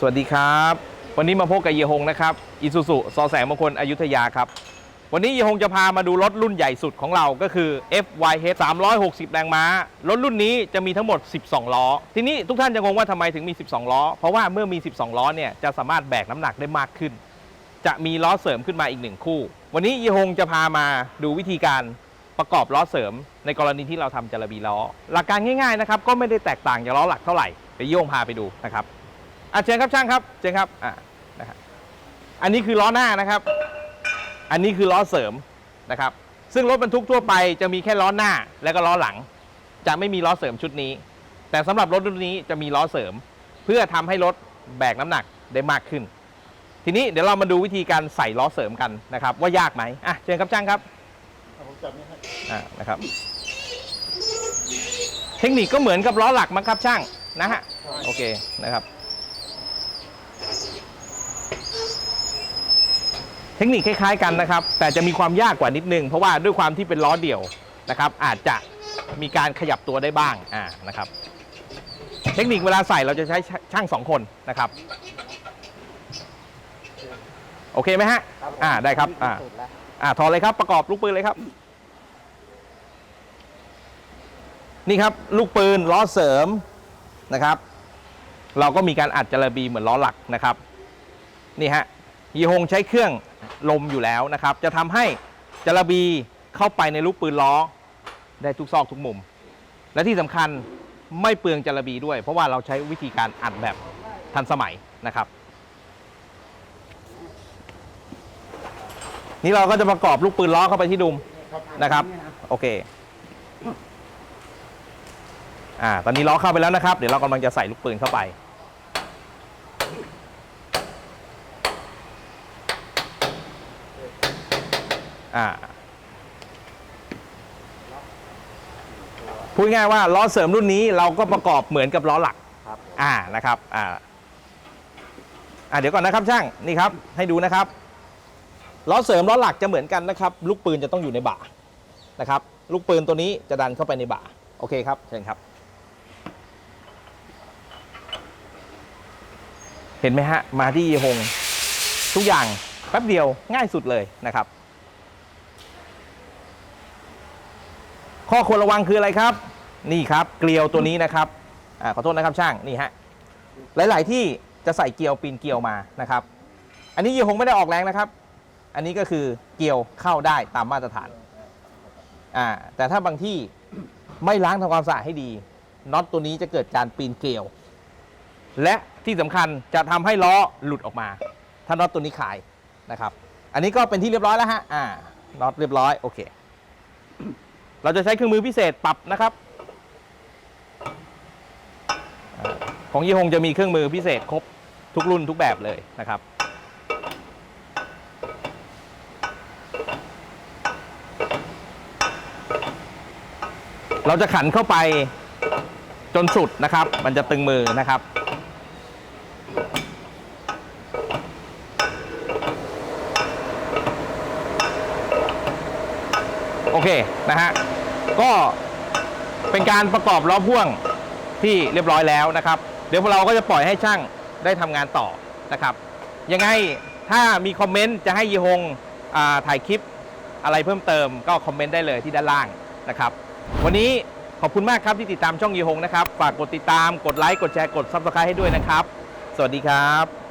สวัสดีครับ วันนี้มาพบกับเยฮงนะครับอิซูซุซอแสงมงคลอยุธยาครับ วันนี้เยฮงจะพามาดูรถรุ่นใหญ่สุดของเราก็คือ FYH 360 แรงม้า รถรุ่นนี้จะมีทั้งหมด 12 ล้อ ทีนี้ทุกท่านจะงงว่าทำไมถึงมี 12 ล้อ เพราะว่าเมื่อมี 12 ล้อเนี่ยจะสามารถแบกน้ำหนักได้มากขึ้น จะมีล้อเสริมขึ้นมาอีกหนึ่งคู่ วันนี้เยฮงจะพามาดูวิธีการประกอบล้อเสริม ในกรณีที่เราทำจารบีล้อ หลักการง่ายๆนะครับก็ไม่ได้แตกต่างจากล้อหลักเท่าไหร่เดี๋ยวโยงพาไปดูนะครับ อะเชิญครับช่างครับเชิญครับอะนะครับอันนี้คือล้อหน้านะครับ อันนี้คือล้อเสริมนะครับ ซึ่งรถบรรทุกทั่วไปจะมีแค่ล้อหน้าและก็ล้อหลัง จะไม่มีล้อเสริมชุดนี้ แต่สำหรับรถรุ่นนี้จะมีล้อเสริม เพื่อทำให้รถแบกน้ำหนักได้มากขึ้น ทีนี้เดี๋ยวเรามาดูวิธีการใส่ล้อเสริมกันนะครับ ว่ายากไหมอะเชิญครับช่างครับผมจับนี่ให้อะนะครับ เทคนิคก็เหมือนกับล้อหลักมั้งครับช่างนะฮะโอเคนะครับ เทคนิคคล้ายๆกันนะครับ แต่จะมีความยากกว่านิดนึง เพราะว่าด้วยความที่เป็นล้อเดี่ยวนะครับ อาจจะมีการขยับตัวได้บ้างอ่านะครับ เทคนิคเวลาใส่เราจะใช้ช่างสองคนนะครับ โอเคไหมฮะอ่าได้ครับอ่าสุดแล้วอ่าถอดเลยครับประกอบลูกปืนเลยครับ นี่ครับลูกปืนล้อเสริมนะครับ เราก็มีการอัดจระบีเหมือนล้อหลักนะครับ นี่ฮะยีฮงใช้เครื่อง ลมอยู่แล้วนะครับ จะทำให้จระบีเข้าไปในลูกปืนล้อ ได้ทุกซอกทุกมุม และที่สำคัญไม่เปลืองจระบีด้วย เพราะว่าเราใช้วิธีการอัดแบบทันสมัยนะครับ นี่เราก็จะประกอบลูกปืนล้อเข้าไปที่ดุมนะครับ โอเคอ่าตอนนี้ล้อเข้าไปแล้วนะครับ เดี๋ยวเรากำลังจะใส่ลูกปืนเข้าไป อ่าพูดง่ายๆว่าล้อเสริมรุ่นนี้เราก็ประกอบเหมือนกับล้อหลักครับอ่านะครับอ่าอ่าเดี๋ยวก่อนนะครับช่างนี่ครับ ให้ดูนะครับล้อเสริมล้อหลักจะเหมือนกันนะครับ ลูกปืนจะต้องอยู่ในบ่านะครับ ลูกปืนตัวนี้จะดันเข้าไปในบ่าโอเคครับเชิญครับ เห็นไหมฮะมาที่ฮงทุกอย่างแป๊บเดียวง่ายสุดเลยนะครับ ข้อควรระวังคืออะไรครับ นี่ครับเกลียวตัวนี้นะครับอาขอโทษนะครับช่างนี่ฮะหลาย ๆ ที่จะใส่เกลียวปีนเกลียวมานะครับ อันนี้ยีฮงไม่ได้ออกแรงนะครับ อันนี้ก็คือเกลียวเข้าได้ตามมาตรฐานอ่าแต่ถ้าบางที่ไม่ล้างทำความสะอาดให้ดีน็อตตัวนี้จะเกิดการปีนเกลียว และที่สำคัญจะทำให้ล้อหลุดออกมา ถ้าน็อตตัวนี้ขายนะครับ อันนี้ก็เป็นที่เรียบร้อยแล้วฮะอ่าน็อตเรียบร้อยโอเค เราจะใช้เครื่องมือพิเศษปรับนะครับ ของยี่หงจะมีเครื่องมือพิเศษครบทุกรุ่นทุกแบบเลยนะครับ เราจะขันเข้าไปจนสุดนะครับ มันจะตึงมือนะครับโอเค นะฮะ ก็เป็นการประกอบล้อพ่วงที่เรียบร้อยแล้วนะครับ เดี๋ยวเราก็จะปล่อยให้ช่างได้ทำงานต่อนะครับ ยังไงถ้ามีคอมเมนต์จะให้ยีฮงถ่ายคลิปอะไรเพิ่มเติมก็คอมเมนต์ได้เลยที่ด้านล่างนะครับ วันนี้ขอบคุณมากครับที่ติดตามช่องยีฮงนะครับ ฝากกดติดตามกดไลค์กดแชร์กด Subscribe ให้ด้วยนะครับ สวัสดีครับ